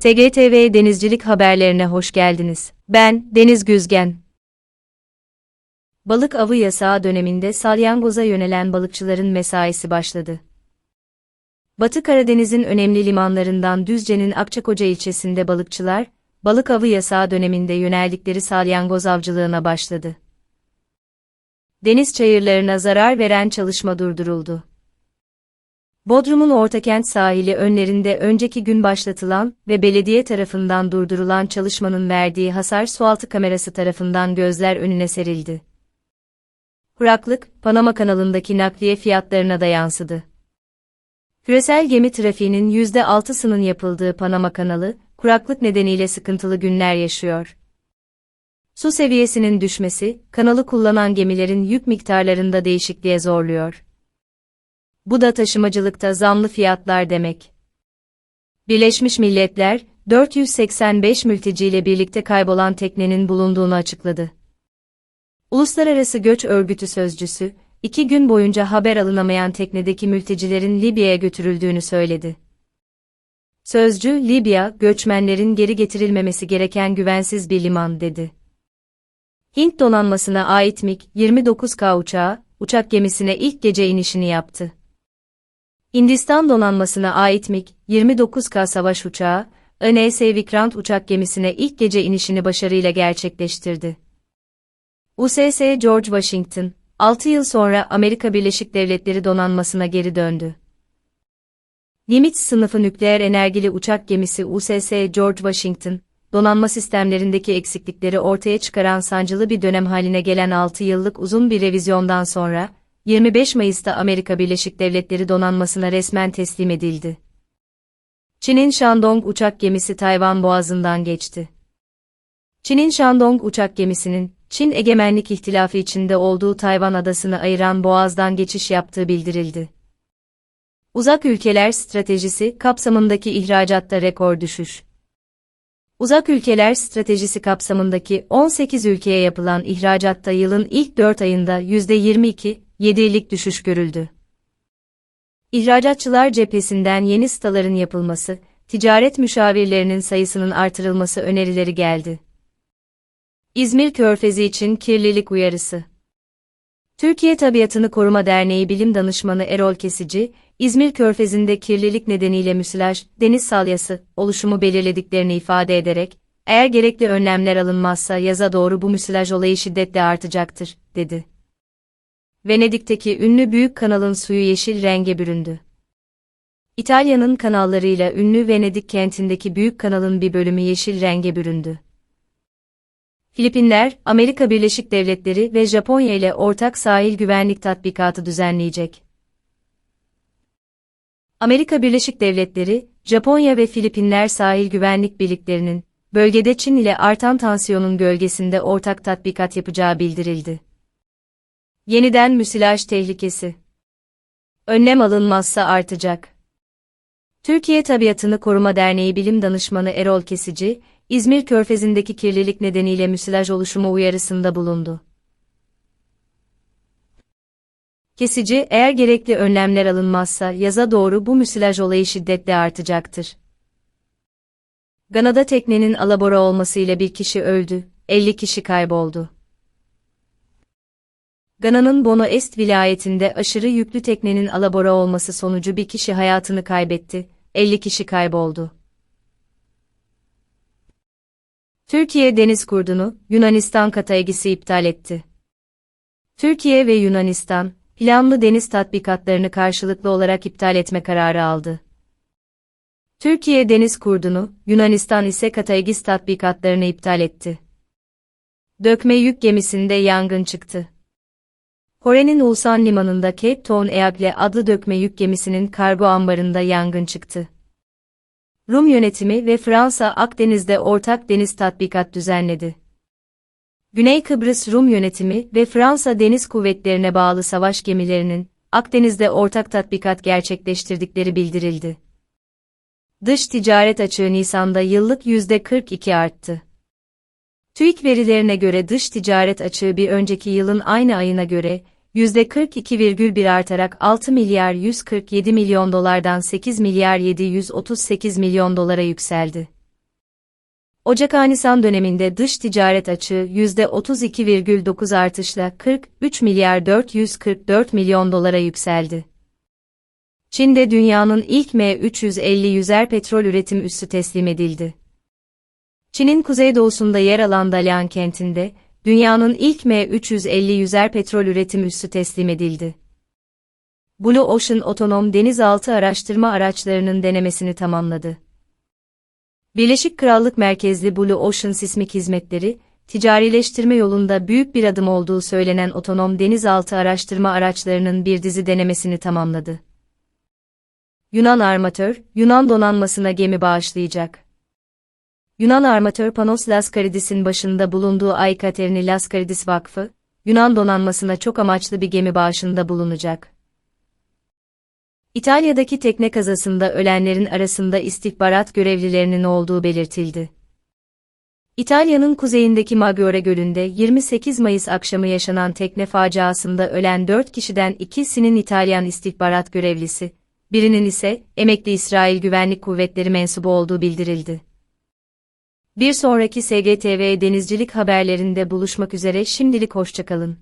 TGTV Denizcilik haberlerine hoş geldiniz. Ben Deniz Güzgen. Balık avı yasağı döneminde salyangoza yönelen balıkçıların mesaisi başladı. Batı Karadeniz'in önemli limanlarından Düzce'nin Akçakoca ilçesinde balıkçılar, balık avı yasağı döneminde yöneldikleri salyangoz avcılığına başladı. Deniz çayırlarına zarar veren çalışma durduruldu. Bodrum'un Ortakent sahili önlerinde önceki gün başlatılan ve belediye tarafından durdurulan çalışmanın verdiği hasar sualtı kamerası tarafından gözler önüne serildi. Kuraklık, Panama kanalındaki nakliye fiyatlarına da yansıdı. Küresel gemi trafiğinin %6'sının yapıldığı Panama kanalı, kuraklık nedeniyle sıkıntılı günler yaşıyor. Su seviyesinin düşmesi, kanalı kullanan gemilerin yük miktarlarında değişikliğe zorluyor. Bu da taşımacılıkta zamlı fiyatlar demek. Birleşmiş Milletler, 485 mülteciyle birlikte kaybolan teknenin bulunduğunu açıkladı. Uluslararası Göç Örgütü sözcüsü, iki gün boyunca haber alınamayan teknedeki mültecilerin Libya'ya götürüldüğünü söyledi. Sözcü, Libya, göçmenlerin geri getirilmemesi gereken güvensiz bir liman dedi. Hint donanmasına ait MiG-29K uçağı, uçak gemisine ilk gece inişini yaptı. Hindistan donanmasına ait MiG-29K savaş uçağı, NS Vikrant uçak gemisine ilk gece inişini başarıyla gerçekleştirdi. USS George Washington, 6 yıl sonra Amerika Birleşik Devletleri donanmasına geri döndü. Nimitz sınıfı nükleer enerjili uçak gemisi USS George Washington, donanma sistemlerindeki eksiklikleri ortaya çıkaran sancılı bir dönem haline gelen 6 yıllık uzun bir revizyondan sonra, 25 Mayıs'ta Amerika Birleşik Devletleri donanmasına resmen teslim edildi. Çin'in Shandong uçak gemisi Tayvan Boğazı'ndan geçti. Çin'in Shandong uçak gemisinin, Çin egemenlik ihtilafı içinde olduğu Tayvan adasını ayıran boğazdan geçiş yaptığı bildirildi. Uzak ülkeler stratejisi kapsamındaki ihracatta rekor düşüş. Uzak ülkeler stratejisi kapsamındaki 18 ülkeye yapılan ihracatta yılın ilk 4 ayında %22, 7'lik düşüş görüldü. İhracatçılar cephesinden yeni staların yapılması, ticaret müşavirlerinin sayısının artırılması önerileri geldi. İzmir Körfezi için kirlilik uyarısı. Türkiye Tabiatını Koruma Derneği Bilim Danışmanı Erol Kesici, İzmir Körfezi'nde kirlilik nedeniyle müsilaj, deniz salyası, oluşumu belirlediklerini ifade ederek, eğer gerekli önlemler alınmazsa yaza doğru bu müsilaj olayı şiddetle artacaktır, dedi. Venedik'teki ünlü büyük kanalın suyu yeşil renge büründü. İtalya'nın kanallarıyla ünlü Venedik kentindeki büyük kanalın bir bölümü yeşil renge büründü. Filipinler, Amerika Birleşik Devletleri ve Japonya ile ortak sahil güvenlik tatbikatı düzenleyecek. Amerika Birleşik Devletleri, Japonya ve Filipinler sahil güvenlik birliklerinin, bölgede Çin ile artan tansiyonun gölgesinde ortak tatbikat yapacağı bildirildi. Yeniden müsilaj tehlikesi. Önlem alınmazsa artacak. Türkiye Tabiatını Koruma Derneği Bilim Danışmanı Erol Kesici, İzmir Körfezi'ndeki kirlilik nedeniyle müsilaj oluşumu uyarısında bulundu. Kesici, eğer gerekli önlemler alınmazsa yaza doğru bu müsilaj olayı şiddetle artacaktır. Gana'da teknenin alabora olmasıyla bir kişi öldü, 50 kişi kayboldu. Gana'nın Bono Est vilayetinde aşırı yüklü teknenin alabora olması sonucu bir kişi hayatını kaybetti, 50 kişi kayboldu. Türkiye Deniz Kurdu'nu, Yunanistan kataygisi iptal etti. Türkiye ve Yunanistan, planlı deniz tatbikatlarını karşılıklı olarak iptal etme kararı aldı. Türkiye Deniz Kurdu'nu, Yunanistan ise Kataygis tatbikatlarını iptal etti. Dökme yük gemisinde yangın çıktı. Kore'nin Ulsan Limanı'nda Cape Town Eagle adlı dökme yük gemisinin kargo ambarında yangın çıktı. Rum yönetimi ve Fransa Akdeniz'de ortak deniz tatbikat düzenledi. Güney Kıbrıs Rum yönetimi ve Fransa Deniz Kuvvetlerine bağlı savaş gemilerinin Akdeniz'de ortak tatbikat gerçekleştirdikleri bildirildi. Dış ticaret açığı Nisan'da yıllık %42 arttı. TÜİK verilerine göre dış ticaret açığı bir önceki yılın aynı ayına göre %42,1 artarak 6 milyar 147 milyon dolardan 8 milyar 738 milyon dolara yükseldi. Ocak-Nisan döneminde dış ticaret açığı %32,9 artışla 43 milyar 444 milyon dolara yükseldi. Çin'de dünyanın ilk M350 yüzer petrol üretim üssü teslim edildi. Çin'in kuzeydoğusunda yer alan Dalian kentinde, dünyanın ilk M350 yüzer petrol üretim üssü teslim edildi. Blue Ocean otonom denizaltı araştırma araçlarının denemesini tamamladı. Birleşik Krallık merkezli Blue Ocean sismik hizmetleri, ticarileştirme yolunda büyük bir adım olduğu söylenen otonom denizaltı araştırma araçlarının bir dizi denemesini tamamladı. Yunan armatör, Yunan donanmasına gemi bağışlayacak. Yunan armatör Panos Laskaridis'in başında bulunduğu Aykaterini Laskaridis Vakfı, Yunan donanmasına çok amaçlı bir gemi bağışında bulunacak. İtalya'daki tekne kazasında ölenlerin arasında istihbarat görevlilerinin olduğu belirtildi. İtalya'nın kuzeyindeki Maggiore Gölü'nde 28 Mayıs akşamı yaşanan tekne faciasında ölen 4 kişiden ikisinin İtalyan istihbarat görevlisi, birinin ise emekli İsrail Güvenlik Kuvvetleri mensubu olduğu bildirildi. Bir sonraki SGTV denizcilik haberlerinde buluşmak üzere şimdilik hoşçakalın.